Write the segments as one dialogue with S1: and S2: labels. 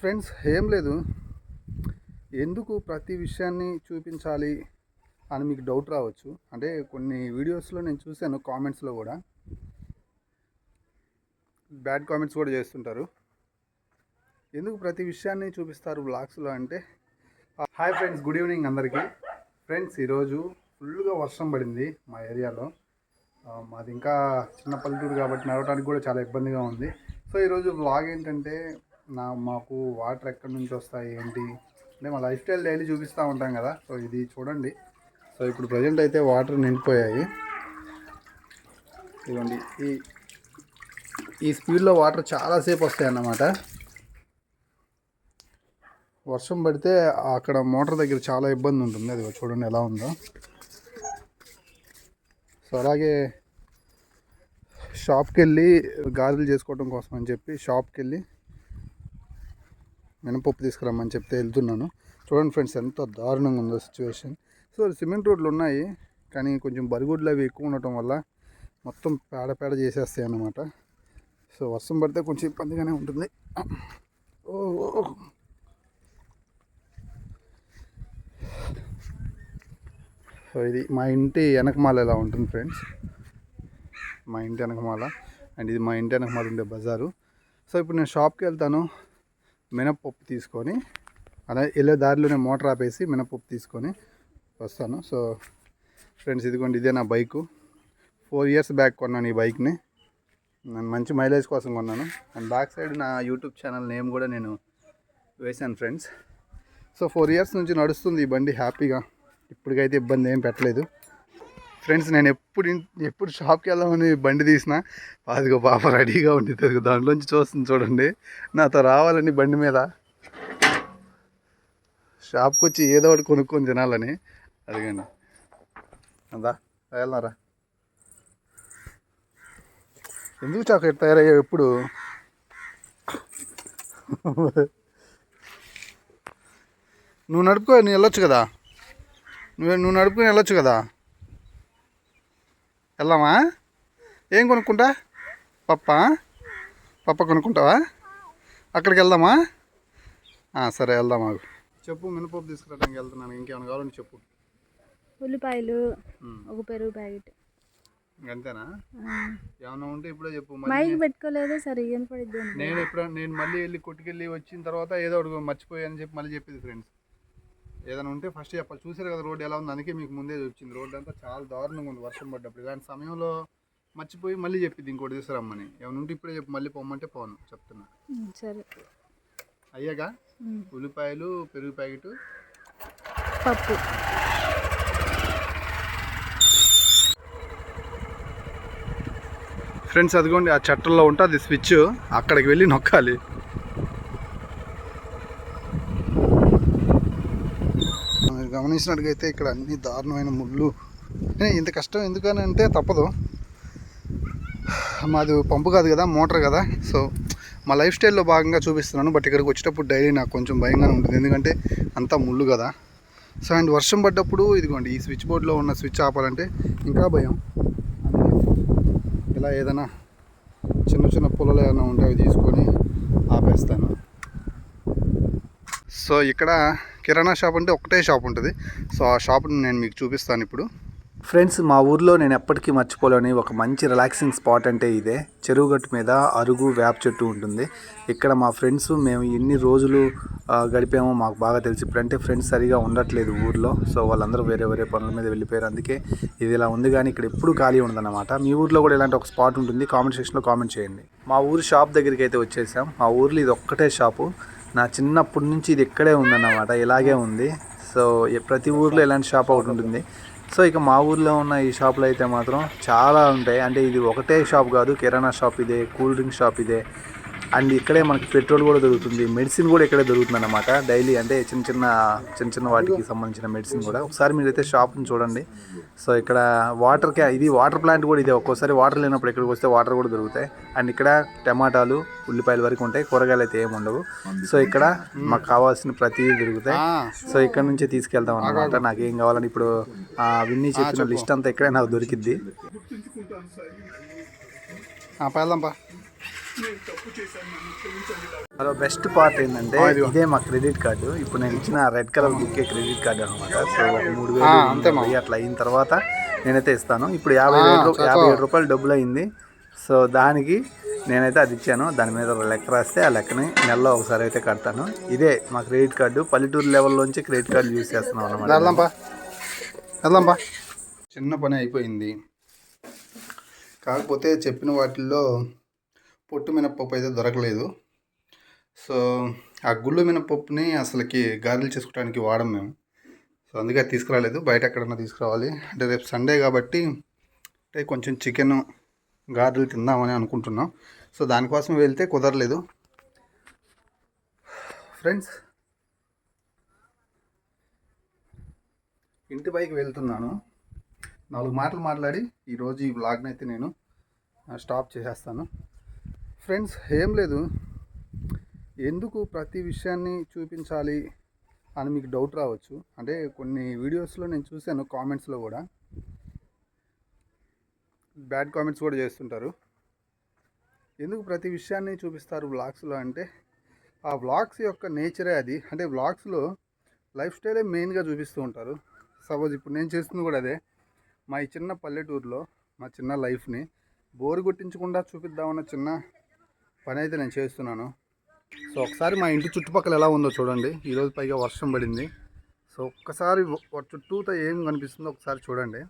S1: Friends ఏం లేదు. ఎందుకు ప్రతి విషయాన్ని చూపించాలి అని మీకు డౌట్ రావచ్చు. అంటే కొన్ని వీడియోస్లో నేను చూశాను కామెంట్స్లో కూడా. బ్యాడ్ కామెంట్స్ కూడా చేస్తుంటారు. ఎందుకు ప్రతి విషయాన్ని చూపిస్తారు బ్లాగ్స్లో అంటే? హాయ్ ఫ్రెండ్స్ గుడ్ ఈవినింగ్ అందరికీ. ఫ్రెండ్స్ ఈరోజు ఫుల్గా వర్షం పడింది మా ఏరియాలో. మాది ఇంకా చిన్న పల్లెటూరు కాబట్టి నడవడానికి కూడా చాలా ఇబ్బందిగా ఉంది. సో ఈరోజు బ్లాగ్ ఏంటంటే నా మాకు వాటర్ ఎక్కడి నుంచి వస్తాయి ఏంటి? అంటే మా లైఫ్ స్టైల్ డైలీ చూపిస్తూ ఉంటాం కదా. సో ఇది చూడండి. సో ఇప్పుడు ప్రజెంట్ అయితే వాటర్ నిండిపోయాయి. ఇదిగోండి. ఈ ఈ స్పీడ్లో వాటర్ చాలాసేపు వస్తాయి అన్నమాట. వర్షం పడితే అక్కడ మోటార్ దగ్గర చాలా ఇబ్బంది ఉంటుంది. అది చూడండి ఎలా ఉందో. సో అలాగే షాప్కి వెళ్ళి గాజులు చేసుకోవడం కోసం అని చెప్పి షాప్కి వెళ్ళి మినపప్పు తీసుకురమ్మని చెప్తే వెళ్తున్నాను. చూడండి ఫ్రెండ్స్ ఎంత దారుణంగా ఉందో సిచ్యువేషన్ సో సిమెంట్ రోడ్లు ఉన్నాయి కానీ కొంచెం బరిగుడ్లు అవి ఎక్కువ ఉండటం వల్ల మొత్తం పేడ పేడ చేసేస్తాయి అన్నమాట. సో వర్షం పడితే కొంచెం ఇబ్బందిగానే ఉంటుంది. ఓ ఓ. సో ఇది మా ఇంటి వెనకమాల ఎలా ఉంటుంది ఫ్రెండ్స్? మా ఇంటి వెనకమాల. అండ్ ఇది మా ఇంటి వెనకమాల ఉండే బజారు. సో ఇప్పుడు నేను షాప్కి వెళ్తాను. మినప్పప్పు తీసుకొని అలా వెళ్ళే దారిలోనే మోటార్ ఆపేసి మినప్పప్పు తీసుకొని వస్తాను. సో ఫ్రెండ్స్ ఇదిగోండి ఇదే నా బైకు. ఫోర్ ఇయర్స్ బ్యాక్ కొన్నాను ఈ బైక్ని. నేను మంచి మైలేజ్ కోసం కొన్నాను. అండ్ బ్యాక్ సైడ్ నా యూట్యూబ్ ఛానల్ నేమ్ కూడా నేను వేశాను ఫ్రెండ్స్. సో ఫోర్ ఇయర్స్ నుంచి నడుస్తుంది ఈ బండి హ్యాపీగా. ఇప్పటికైతే ఇబ్బంది ఏం పెట్టలేదు. ఫ్రెండ్స్ నేను ఎప్పుడు ఎప్పుడు షాప్కి వెళ్దామని బండి తీసిన అదిగో పాప రెడీగా ఉంటుంది దాంట్లోంచి చూస్తుంది చూడండి. నాతో రావాలని బండి మీద. షాప్కి వచ్చి ఏదో ఒకటి కొనుక్కొని తినాలని. అడిగాను అందా వెళ్దారా ఎందుకు చాక్లెట్ తయారయ్యావు ఎప్పుడు? నువ్వు నడుపుకో నేను వెళ్ళొచ్చు కదా? నువ్వు నువ్వు నడుపుకొని వెళ్ళొచ్చు కదా? వెళ్దామా? ఏం కొనుక్కుంటా? పప్ప? పప్ప కొనుక్కుంటావా? అక్కడికి వెళ్దామా? సరే వెళ్దాం ఆగు. చెప్పు మినపప్పు తీసుకురావడానికి వెళ్తున్నాను. ఇంకేమైనా కావాలంటే చెప్పు.
S2: ఉల్లిపాయలు ఒక పెరుగు ప్యాకెట్.
S1: అంతేనా? ఏమైనా ఉంటే ఇప్పుడే చెప్పు.
S2: మైక్ పెట్టుకోలేదు సరే ఏం పడిద్ది
S1: నేను ఎప్పుడు నేను మళ్ళీ వెళ్ళి కొట్టుకెళ్ళి వచ్చిన తర్వాత ఏదో ఒకటి మర్చిపోయాను చెప్పి మళ్ళీ చెప్పింది ఫ్రెండ్స్ ఏదైనా ఉంటే ఫస్ట్ చెప్పాలి. చూసారు కదా రోడ్ ఎలా ఉంది? అందుకే మీకు ముందే వచ్చింది రోడ్ అంతా చాలా దారుణంగా ఉంది. వర్షం పడ్డప్పుడు. ఇలాంటి సమయంలో మర్చిపోయి మళ్ళీ చెప్పింది ఇంకోటి తీసుకురమ్మని ఏమైనా ఉంటే ఇప్పుడే చెప్పు. మళ్ళీ పొమ్మంటే పోను. చెప్తున్నా.
S2: సరే.
S1: అయ్యాగా. ఉల్లిపాయలు పెరుగు ప్యాకెట్.
S2: పప్పు.
S1: ఫ్రెండ్స్ అదిగోండి ఆ చట్టంలో ఉంటే అది స్విచ్ అక్కడికి వెళ్ళి నొక్కాలి. మీరు గమనించినట్టుగైతే ఇక్కడ అన్ని దారుణమైన ముళ్ళు. ఏ, ఇంత కష్టం ఎందుకని అంటే తప్పదు. మాది పంపు కాదు కదా మోటార్ కదా. సో మా లైఫ్ స్టైల్లో భాగంగా చూపిస్తున్నాను బట్ ఇక్కడికి వచ్చేటప్పుడు డైలీ నాకు కొంచెం భయంగానే ఉంటుంది. ఎందుకంటే అంతా ముళ్ళు కదా. సో అండ్ వర్షం పడ్డప్పుడు ఇదిగోండి ఈ స్విచ్ బోర్డ్లో ఉన్న స్విచ్ ఆపాలంటే ఇంకా భయం. ఇలా ఏదైనా చిన్న చిన్న పొలాలు ఏమైనా ఉంటే అవి తీసుకొని ఆపేస్తాను. సో ఇక్కడ కిరాణా షాప్ అంటే ఒకటే షాప్ ఉంటుంది. సో ఆ షాప్ని నేను మీకు చూపిస్తాను ఇప్పుడు. ఫ్రెండ్స్ మా ఊర్లో నేను ఎప్పటికీ మర్చిపోలేని ఒక మంచి రిలాక్సింగ్ స్పాట్ అంటే ఇదే. చెరువు గట్టు మీద అరుగు వేప చెట్టు ఉంటుంది. ఇక్కడ మా ఫ్రెండ్స్ మేము ఎన్ని రోజులు గడిపామో మాకు బాగా తెలిసి. ఇప్పుడంటే ఫ్రెండ్స్ సరిగా ఉండట్లేదు ఊర్లో. సో వాళ్ళందరూ వేరే వేరే పనుల మీద వెళ్ళిపోయారు. అందుకే ఇది ఇలా ఉంది కానీ ఇక్కడ ఎప్పుడు ఖాళీ ఉండదన్నమాట. మీ ఊర్లో కూడా ఇలాంటి ఒక స్పాట్ ఉంటుంది. కామెంట్ సెక్షన్లో కామెంట్ చేయండి. మా ఊరు షాప్ దగ్గరికి అయితే వచ్చేసాం. మా ఊర్లో ఇది ఒక్కటే షాపు. నా చిన్నప్పటి నుంచి ఇది ఇక్కడే ఉందన్నమాట ఇలాగే ఉంది. సో ప్రతి ఊర్లో ఇలాంటి షాప్ ఒకటి ఉంటుంది. సో ఇక మా ఊర్లో ఉన్న ఈ షాపులు అయితే మాత్రం చాలా ఉంటాయి. అంటే ఇది ఒకటే షాప్ కాదు కిరాణా షాప్ ఇదే కూల్ డ్రింక్ షాప్ ఇదే. అండ్ ఇక్కడే మనకి పెట్రోల్ కూడా దొరుకుతుంది. మెడిసిన్ కూడా ఇక్కడే దొరుకుతుంది అనమాట డైలీ అంటే చిన్న చిన్న చిన్న చిన్న వాటికి సంబంధించిన మెడిసిన్ కూడా. ఒకసారి మీరైతే షాప్ని చూడండి. సో ఇక్కడ వాటర్ క్యా ఇది వాటర్ ప్లాంట్ కూడా ఇదే. ఒక్కోసారి వాటర్ లేనప్పుడు ఇక్కడికి వస్తే వాటర్ కూడా దొరుకుతాయి. అండ్ ఇక్కడ టమాటాలు ఉల్లిపాయల వరకు ఉంటాయి. కూరగాయలు అయితే ఏమి ఉండవు. సో ఇక్కడ మాకు కావాల్సిన ప్రతిదీ దొరుకుతాయి. సో ఇక్కడ నుంచే తీసుకెళ్తాం అనమాట నాకు ఏం కావాలని ఇప్పుడు విన్నీ చెప్పిన లిస్ట్ అంతా ఇక్కడే నాకు దొరికిద్ది. వెళ్దాంపా హలో బెస్ట్ పార్ట్ ఏంటంటే ఇదే మా క్రెడిట్ కార్డు ఇప్పుడు నేను ఇచ్చిన రెడ్ కలర్ బుక్కే క్రెడిట్ కార్డు అనమాట సో మూడు వేలు అట్లా అయిన తర్వాత నేనైతే ఇస్తాను. ఇప్పుడు యాభై రూ- యాభై ఏడు రూపాయలు డబ్బులు అయింది. సో దానికి నేనైతే అది ఇచ్చాను. దాని మీద లెక్క రాస్తే ఆ లెక్కని నెలలో ఒకసారి అయితే కడతాను. ఇదే మా క్రెడిట్ కార్డు పల్లెటూరు లెవెల్లోంచి క్రెడిట్ కార్డు యూస్ చేస్తున్నాం అనమాట
S3: వెళ్దాంపా వెళ్దాంపా
S1: చిన్న పని అయిపోయింది. కాకపోతే చెప్పిన వాటిల్లో పొట్టు మినపప్పు అయితే దొరకలేదు. సో ఆ గుళ్ళు మినప్పప్పుని అసలుకి గారెలు చేసుకోవడానికి వాడం మేము. సో అందుకే తీసుకురాలేదు. బయట ఎక్కడన్నా తీసుకురావాలి. అంటే రేపు సండే కాబట్టి అంటే కొంచెం చికెన్ గారెలు తిందామని అనుకుంటున్నాం. సో దానికోసం వెళ్తే కుదరలేదు. ఫ్రెండ్స్ ఇంటి పైకి వెళ్తున్నాను. నాలుగు మాటలు మాట్లాడి ఈరోజు ఈ వ్లాగ్ని అయితే నేను స్టాప్ చేసేస్తాను. ఫ్రెండ్స్ ఏం లేదు. ఎందుకు ప్రతి విషయాన్ని చూపించాలి అని మీకు డౌట్ రావచ్చు. అంటే కొన్ని వీడియోస్లో నేను చూశాను కామెంట్స్లో కూడా. బ్యాడ్ కామెంట్స్ కూడా చేస్తుంటారు. ఎందుకు ప్రతి విషయాన్ని చూపిస్తారు వ్లాగ్స్లో అంటే ఆ వ్లాగ్స్ యొక్క నేచరే అది. అంటే వ్లాగ్స్లో లైఫ్ స్టైలే మెయిన్గా చూపిస్తూ ఉంటారు. సపోజ్ ఇప్పుడు నేను చేస్తుంది కూడా అదే. మా ఈ చిన్న పల్లెటూరులో మా చిన్న లైఫ్ని బోరు కొట్టించకుండా చూపిద్దామన్న చిన్న పని అయితే నేను చేస్తున్నాను. సో ఒకసారి మా ఇంటి చుట్టుపక్కల ఎలా ఉందో చూడండి. ఈరోజు పైగా వర్షం పడింది. సో ఒక్కసారి చుట్టూతో ఏం కనిపిస్తుందో ఒకసారి చూడండి.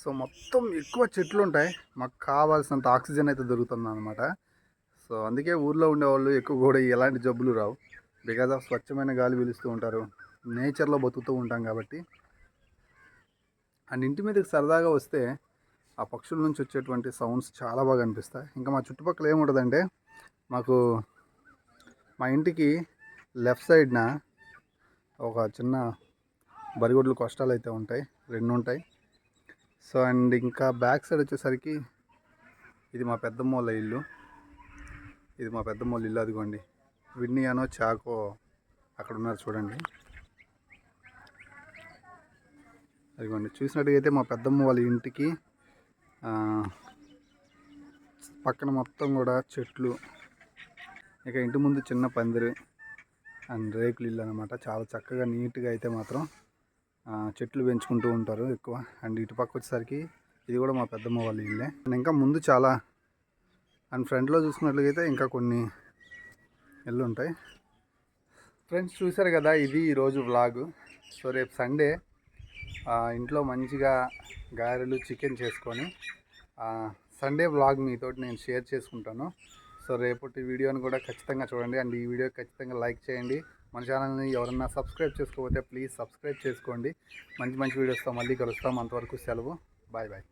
S1: సో మొత్తం ఎక్కువ చెట్లు ఉంటాయి. మాకు కావాల్సినంత ఆక్సిజన్ అయితే దొరుకుతుంది అనమాట సో అందుకే ఊర్లో ఉండేవాళ్ళు ఎక్కువ కూడా ఎలాంటి జబ్బులు రావు. బికాజ్ ఆఫ్ స్వచ్ఛమైన గాలి పీలుస్తూ ఉంటారు. నేచర్లో బతుకుతూ ఉంటాం కాబట్టి. అండ్ ఇంటి మీదకి సరదాగా వస్తే ఆ పక్షుల నుంచి వచ్చేటువంటి సౌండ్స్ చాలా బాగా అనిపిస్తాయి. ఇంకా మా చుట్టుపక్కల ఏముంటుందంటే మాకు మా ఇంటికి లెఫ్ట్ సైడ్న ఒక చిన్న బరిగొడ్లు కష్టాలు అయితే ఉంటాయి. రెండు ఉంటాయి. సో అండ్ ఇంకా బ్యాక్ సైడ్ వచ్చేసరికి ఇది మా పెద్దమ్మ వాళ్ళ ఇల్లు. ఇది మా పెద్దమ్మ వాళ్ళ ఇల్లు అదిగోండి. విన్నియానో చాకో అక్కడ ఉన్నారు చూడండి. అదిగోండి చూసినట్టుగైతే మా పెద్దమ్మ వాళ్ళ ఇంటికి పక్కన మొత్తం కూడా చెట్లు. ఇక ఇంటి ముందు చిన్న పందిరి అండ్ రేకులు ఇల్లు అనమాట చాలా చక్కగా నీట్గా అయితే మాత్రం చెట్లు పెంచుకుంటూ ఉంటారు ఎక్కువ. అండ్ ఇటు పక్క వచ్చేసరికి ఇది కూడా మా పెద్దమ్మ వాళ్ళ ఇల్లే. అండ్ ఇంకా ముందు చాలా అండ్ ఫ్రంట్లో చూసుకున్నట్లయితే ఇంకా కొన్ని ఇల్లు ఉంటాయి. ఫ్రెండ్స్ చూశారు కదా ఇది ఈరోజు వ్లాగ్ సో రేపు సండే ఇంట్లో మంచిగా గారెలు చికెన్ చేసుకొని సండే వ్లాగ్ మీతో నేను షేర్ చేసుకుంటాను. సో రేపటి వీడియోని కూడా ఖచ్చితంగా చూడండి. అండ్ ఈ వీడియో ఖచ్చితంగా లైక్ చేయండి. మన ఛానల్ని ఎవరన్నా సబ్స్క్రైబ్ చేసుకోకపోతే ప్లీజ్ సబ్స్క్రైబ్ చేసుకోండి. మంచి మంచి వీడియోస్తో మళ్ళీ కలుస్తాం. అంతవరకు సెలవు. Bye bye.